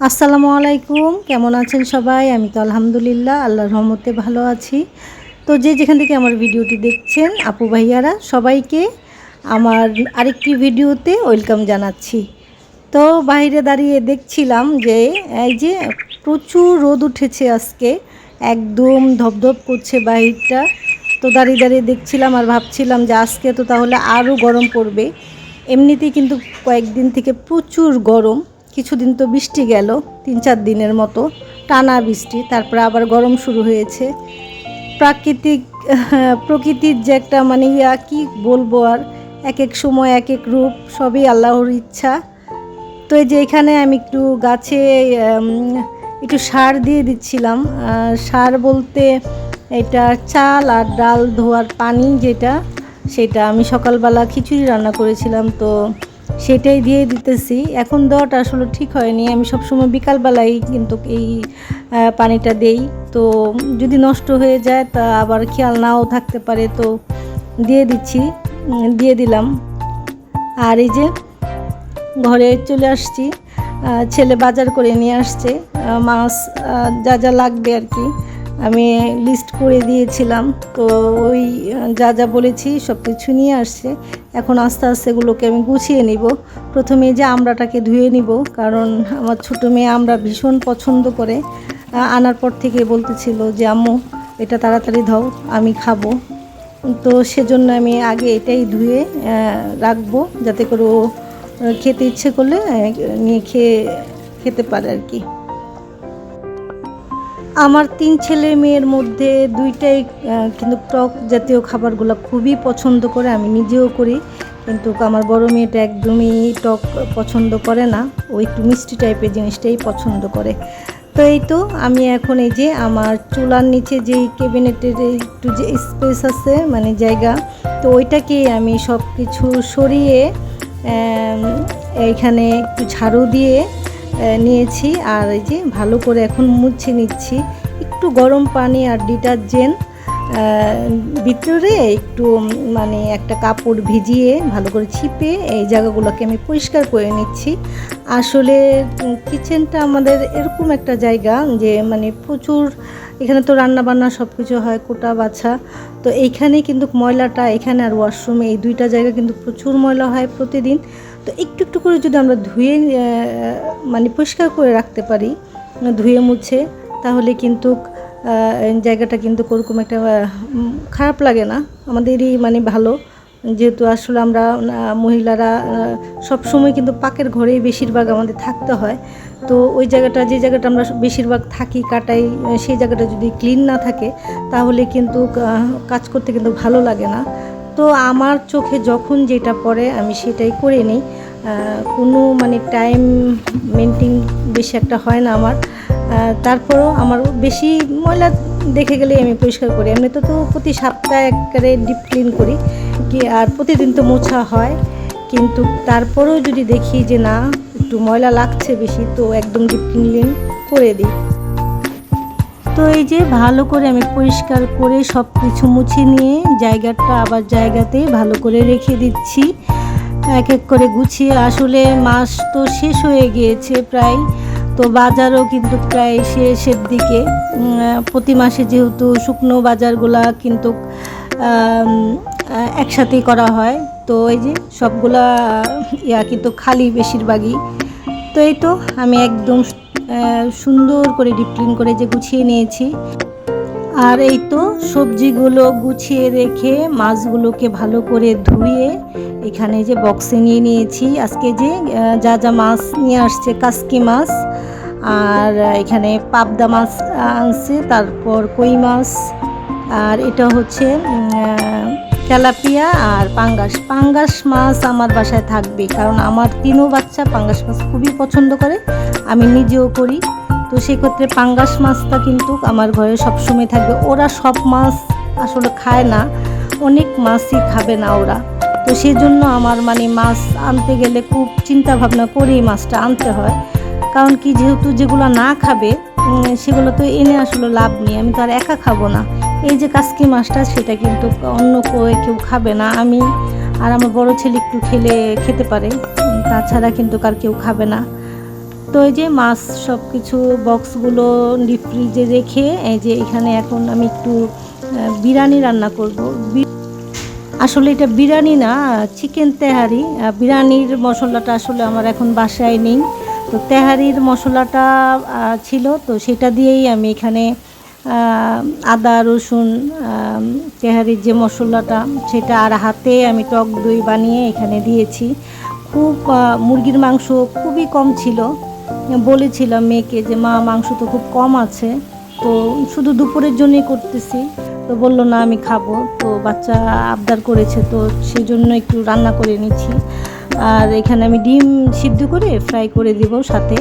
আসসালামু আলাইকুম। কেমন আছেন সবাই? আমি তো আলহামদুলিল্লাহ, আল্লাহর রহমতে ভালো আছি। তো যে যেখান থেকে আমার ভিডিওটি দেখছেন, আপু ভাইয়ারা, সবাইকে আমার আরেকটি ভিডিওতে ওয়েলকাম জানাচ্ছি। তো বাইরে দাঁড়িয়ে দেখছিলাম যে, এই যে প্রচুর রোদ উঠেছে আজকে, একদম ধপধপ করছে বাহিরটা। তো দাঁড়িয়ে দাঁড়িয়ে দেখছিলাম আর ভাবছিলাম যে আজকে তো তাহলে আরও গরম পড়বে। এমনিতেই কিন্তু কয়েকদিন থেকে প্রচুর গরম। কিছুদিন তো বৃষ্টি গেল, তিন চার দিনের মতো। টানা বৃষ্টি, তারপরে আবার গরম শুরু হয়েছে। প্রাকৃতিক, প্রকৃতির যে একটা মানে ইয়া, কী বলব আর? এক এক সময় এক এক রূপ, সবই আল্লাহর ইচ্ছা। তো এই যে এখানে আমি একটু গাছে একটু সার দিয়ে দিচ্ছিলাম। সার বলতে এটা চাল আর ডাল ধোয়ার পানি যেটা, সেটা আমি সকালবেলা খিচুড়ি রান্না করেছিলাম। তো সেটাই দিয়ে দিতেছি। এখন দেওয়াটা আসলে ঠিক হয়নি। আমি সবসময় বিকালবেলাই কিন্তু এই পানিটা দেই। তো যদি নষ্ট হয়ে যায় তা আবার খেয়াল নাও থাকতে পারে। তো দিয়ে দিচ্ছি দিয়ে দিলাম। আর এই যে ঘরে চলে আসছি। ছেলে বাজার করে নিয়ে আসছে। মাছ যা যা লাগবে আর কি। আমি লিস্ট করে দিয়েছিলাম। তো ওই যা যা বলেছি সব কিছু নিয়ে আসছে। এখন আস্তে আস্তে এগুলোকে আমি গুছিয়ে নিব। প্রথমে যে আমড়াটাকে ধুয়ে নিব, কারণ আমার ছোটো মেয়ে আমরা ভীষণ পছন্দ করে। আনার পর থেকে বলতেছিল যে, আম্মু, এটা তাড়াতাড়ি ধাও, আমি খাব। তো সেজন্য আমি আগে এটাই ধুয়ে রাখব, যাতে করে ও খেতে ইচ্ছে করলে নিয়ে খেয়ে, খেতে পারে আর কি। আমার তিন ছেলে মেয়ের মধ্যে দুইটাই কিন্তু টক জাতীয় খাবারগুলো খুবই পছন্দ করে, আমি নিজেও করি। কিন্তু আমার বড় মেয়েটা একদমই টক পছন্দ করে না, ও একটু মিষ্টি টাইপের জিনিসটাই পছন্দ করে। তো এই তো, আমি এখন এই যে আমার চুলার নিচে যেই ক্যাবিনেটের একটু যে স্পেস আছে মানে জায়গা, তো ওইটাকে আমি সব কিছু সরিয়ে এইখানে একটু ঝাড়ু দিয়ে নিয়েছি। আর এই যে ভালো করে এখন মুছে নিচ্ছি। একটু গরম পানি আর ডিটারজেন্ট ভিতরে একটু মানে একটা কাপড় ভিজিয়ে ভালো করে ছিপে এই জায়গাগুলোকে আমি পরিষ্কার করে নিচ্ছি। আসলে কিচেনটা আমাদের এরকম একটা জায়গা যে মানে প্রচুর, এখানে তো রান্না বান্না সব কিছু হয়, কোটা বাছা। তো এইখানে কিন্তু ময়লাটা, এখানে আর ওয়াশরুমে এই দুইটা জায়গা কিন্তু প্রচুর ময়লা হয় প্রতিদিন। তো একটু একটু করে যদি আমরা ধুয়ে মানে পরিষ্কার করে রাখতে পারি ধুয়ে মুছে, তাহলে কিন্তু জায়গাটা কিন্তু ওরকম একটা খারাপ লাগে না। আমাদেরই মানে ভালো। যেহেতু আসলে আমরা মহিলারা সব সময় কিন্তু পাকের ঘরেই বেশিরভাগ আমাদের থাকতে হয়। তো ওই জায়গাটা, যে জায়গাটা আমরা বেশিরভাগ থাকি, কাটাই, সেই জায়গাটা যদি ক্লিন না থাকে, তাহলে কিন্তু কাজ করতে কিন্তু ভালো লাগে না। তো আমার চোখে যখন যেটা পড়ে, আমি সেটাই করে নিই। কোনো মানে টাইম মেনটেন বেশি একটা হয় না আমার। তারপরও আমার বেশি ময়লা দেখে গেলে আমি পরিষ্কার করি। এমনিতে তো প্রতি সপ্তাহে একবারে ডিপ ক্লিন করি। কি আর প্রতিদিন তো মোছা হয়। কিন্তু তারপরেও যদি দেখি যে না, একটু ময়লা লাগছে বেশি, তো একদম ডিপ ক্লিন করে দিই। তো এই যে ভালো করে আমি পরিষ্কার করে সব কিছু মুছে নিয়ে জায়গাটা আবার জায়গাতে ভালো করে রেখে দিচ্ছি। এক এক করে গুছিয়ে, আসলে মাস তো শেষ হয়ে গিয়েছে প্রায়। তো বাজারও কিন্তু প্রায় শেষের দিকে। প্রতি মাসে যেহেতু শুকনো বাজারগুলা কিন্তু একসাথেই করা হয়। তো এই যে সবগুলা ইয়া কিন্তু খালি বেশিরভাগই। তো এই তো আমি একদম সুন্দর করে ডিপ ক্লিন করে যে গুছিয়ে নিয়েছি। আর এই তো সবজিগুলো গুছিয়ে রেখে মাছগুলোকে ভালো করে ধুয়ে এখানে যে বক্সে নিয়ে নিয়েছি। আজকে যে যা যা মাছ নিয়ে আসছে, কাসকি মাছ, আর এখানে পাবদা মাছ আনছে, তারপর কই মাছ, আর এটা হচ্ছে তেলাপিয়া আর পাঙ্গাস। পাঙ্গাস মাছ আমার বাসায় থাকবে, কারণ আমার তিনও বাচ্চা পাঙ্গাস মাছ খুবই পছন্দ করে, আমি নিজেও করি। তো সেক্ষেত্রে পাঙ্গাস মাছটা কিন্তু আমার ঘরে সবসময় থাকবে। ওরা সব মাছ আসলে খায় না, অনেক মাছই খাবে না ওরা। তো সেই জন্য আমার মানে মাছ আনতে গেলে খুব চিন্তা ভাবনা করেই মাছটা আনতে হয়। কারণ কি, যেহেতু যেগুলো না খাবে সেগুলো তো এনে আসলে লাভ নেই, আমি তো আর একা খাব না। এই যে কাসকি মাছটা, সেটা কিন্তু অন্য কেউ কেউ খাবে না। আমি আর আমার বড় ছেলে একটু খেলে, খেতে পারে। তাছাড়া কিন্তু কার কেউ খাবে না। তো এই যে মাছ সব কিছু বক্সগুলো ডিপ ফ্রিজে রেখে, এই যে এখানে এখন আমি একটু বিরিয়ানি রান্না করব। আসলে এটা বিরিয়ানি না চিকেন তেহারি। বিরিয়ানির মশলাটা আসলে আমার এখন বাসায় নেই। তো তেহারির মশলাটা ছিল, তো সেটা দিয়েই আমি এখানে আদা, রসুন তেহারির যে মশলাটা, সেটা আর হাতে আমি টক দই বানিয়ে এখানে দিয়েছি। খুব মুরগির মাংস খুবই কম ছিল। বলেছিলাম মেয়েকে যে, মা, মাংস তো খুব কম আছে। তো শুধু দুপুরের জন্যই করতেছি। তো বলল, না, আমি খাব। তো বাচ্চা আবদার করেছে, তো সেই জন্য একটু রান্না করে নিচ্ছি। আর এখানে আমি ডিম সিদ্ধ করে ফ্রাই করে দিব সাথে।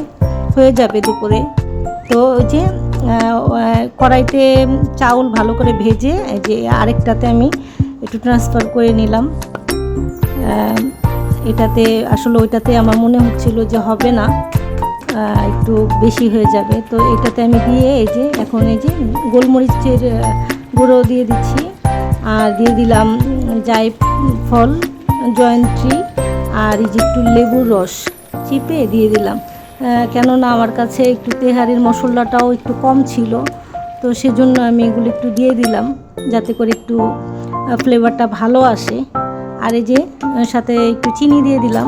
হয়ে যাবে দুপুরে। তো ওই যে কড়াইতে চাউল ভালো করে ভেজে যে আরেকটাতে আমি একটু ট্রান্সফার করে নিলাম। এটাতে আসলে ওইটাতে আমার মনে হচ্ছিল যে হবে না একটু বেশি হয়ে যাবে। তো এটাতে আমি দিয়ে এই যে এখন এই যে গোলমরিচের গুঁড়ো দিয়ে দিচ্ছি। আর দিয়ে দিলাম জাই ফল জয়ন্ত্রী, আর এই যে একটু লেবুর রস, চিপে দিয়ে দিলাম। কেননা আমার কাছে একটু তেহারির মশলাটাও একটু কম ছিল, তো সেজন্য আমি এগুলো একটু দিয়ে দিলাম, যাতে করে একটু ফ্লেভারটা ভালো আসে। আর এই যে সাথে একটু চিনি দিয়ে দিলাম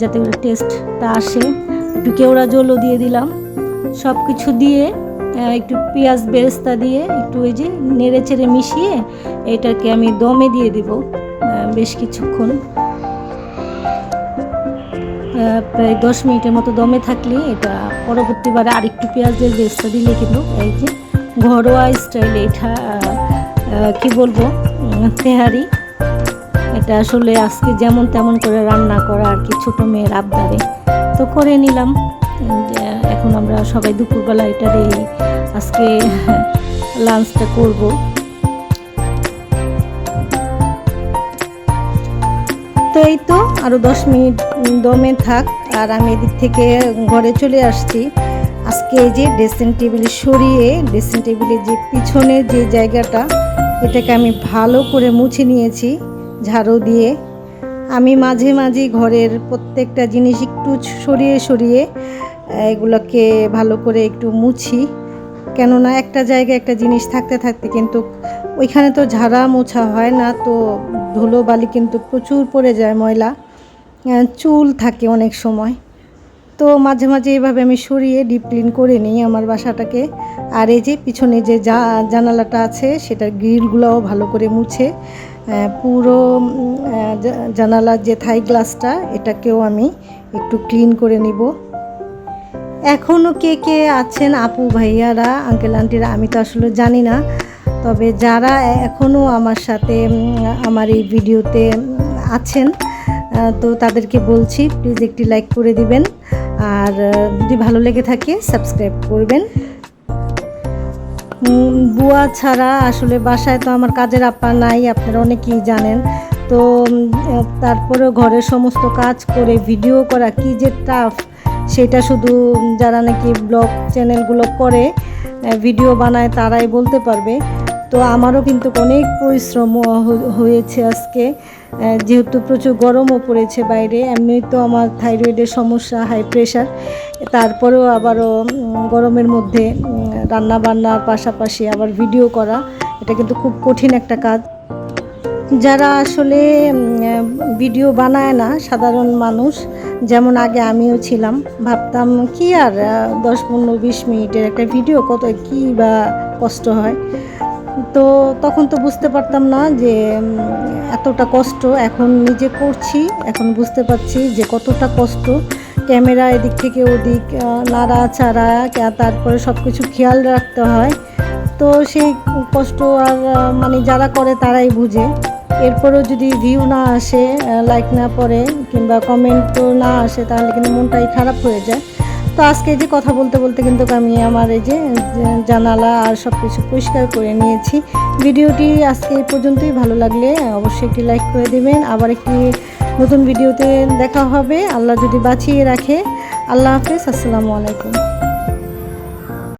যাতে করে টেস্টটা আসে। একটু কেওড়া জলও দিয়ে দিলাম। সব কিছু দিয়ে একটু পেঁয়াজ বেরেস্তা দিয়ে একটু এই যে নেড়ে চেড়ে মিশিয়ে এটাকে আমি দমে দিয়ে দিব বেশ কিছুক্ষণ। প্রায় দশ মিনিটের মতো দমে থাকলে এটা পরবর্তীবারে আরেকটু পেঁয়াজের বেরেস্তা দিলে কিন্তু এই যে ঘরোয়া স্টাইলে এটা কি বলব তেহারি। এটা আসলে আজকে যেমন তেমন করে রান্না করা আর কি ছোটো মেয়ের আবদারে। তো করে নিলাম। এখন আমরা সবাই দুপুরবেলা এটা দিয়ে আজকে লাঞ্চটা করব। তো এই তো আরও দশ মিনিট দমে থাক, আর আমি এদিক থেকে ঘরে চলে আসছি। আজকে এই যে ড্রেসিং টেবিল সরিয়ে ড্রেসিং টেবিলের যে পিছনে যে জায়গাটা, এটাকে আমি ভালো করে মুছে নিয়েছি, ঝাড়ু দিয়ে। আমি মাঝে মাঝে ঘরের প্রত্যেকটা জিনিস একটু সরিয়ে সরিয়ে, এগুলোকে ভালো করে একটু মুছি। কেননা একটা জায়গায় একটা জিনিস থাকতে থাকতে কিন্তু ওইখানে তো ঝাড়া মোছা হয় না, তো ধুলো বালি কিন্তু প্রচুর পড়ে যায় ময়লা। চুল থাকে অনেক সময়। তো মাঝে মাঝে এভাবে আমি সরিয়ে ডিপ ক্লিন করে নিই আমার বাসাটাকে। আর এই যে পিছনে যে জা- জানালাটা আছে, সেটার গ্রিলগুলোও ভালো করে মুছে পুরো জানালার যে থাই গ্লাসটা, এটাকেও আমি একটু ক্লিন করে নিব। এখনও কে কে আছেন আপু ভাইয়ারা আঙ্কেল আন্টিরা আমি তো আসলে জানি না। তবে যারা এখনও আমার সাথে আমার এই ভিডিওতে আছেন তো তাদেরকে বলছি প্লিজ একটি লাইক করে দিবেন। আর যদি ভালো লেগে থাকে সাবস্ক্রাইব করবেন। বুয়া ছাড়া আসলে বাসায় তো আমার কাজের আপা নাই আপনারা অনেকেই জানেন। তো উম, তারপরেও ঘরের সমস্ত কাজ করে ভিডিও করা কি যে টাফ সেটা শুধু যারা নাকি ব্লগ চ্যানেলগুলো করে ভিডিও বানায় তারাই বলতে পারবে। তো আমারও কিন্তু অনেক পরিশ্রম হয়েছে আজকে। যেহেতু প্রচুর গরমও পড়েছে বাইরে এমনি তো আমার থাইরয়েডের সমস্যা হাই প্রেশার তারপরেও আবারও গরমের মধ্যে রান্না বান্নার পাশাপাশি আবার ভিডিও করা, এটা কিন্তু খুব কঠিন একটা কাজ। যারা আসলে ভিডিও বানায় না, সাধারণ মানুষ, যেমন আগে আমিও ছিলাম, ভাবতাম কি আর দশ পনেরো বিশ মিনিটের একটা ভিডিও, কত কী বা কষ্ট হয়। তো তখন তো বুঝতে পারতাম না যে এতটা কষ্ট এখন নিজে করছি, এখন বুঝতে পারছি যে কতটা কষ্ট। ক্যামেরা এদিক থেকে ওদিক নাড়াচাড়া, কে- তারপরে সব কিছু খেয়াল রাখতে হয়। তো সেই কষ্ট আর মানে যারা করে তারাই বুঝে। এরপরেও যদি ভিউ না আসে লাইক না পড়ে কিংবা কমেন্টও না আসে, তাহলে কিন্তু মনটাই খারাপ হয়ে যায়। তো আজকে যে কথা বলতে বলতে কিন্তু আমি আমার এই যে জানালা আর সব কিছু পরিষ্কার করে নিয়েছি। ভিডিওটি আজকে এই পর্যন্তই। ভালো লাগলে অবশ্যই একটি লাইক করে দিবেন। আবার একটি নতুন ভিডিওতে দেখা হবে। আল্লাহ যদি বাঁচিয়ে রাখে। আল্লাহ হাফেজ। আসসালামু আলাইকুম।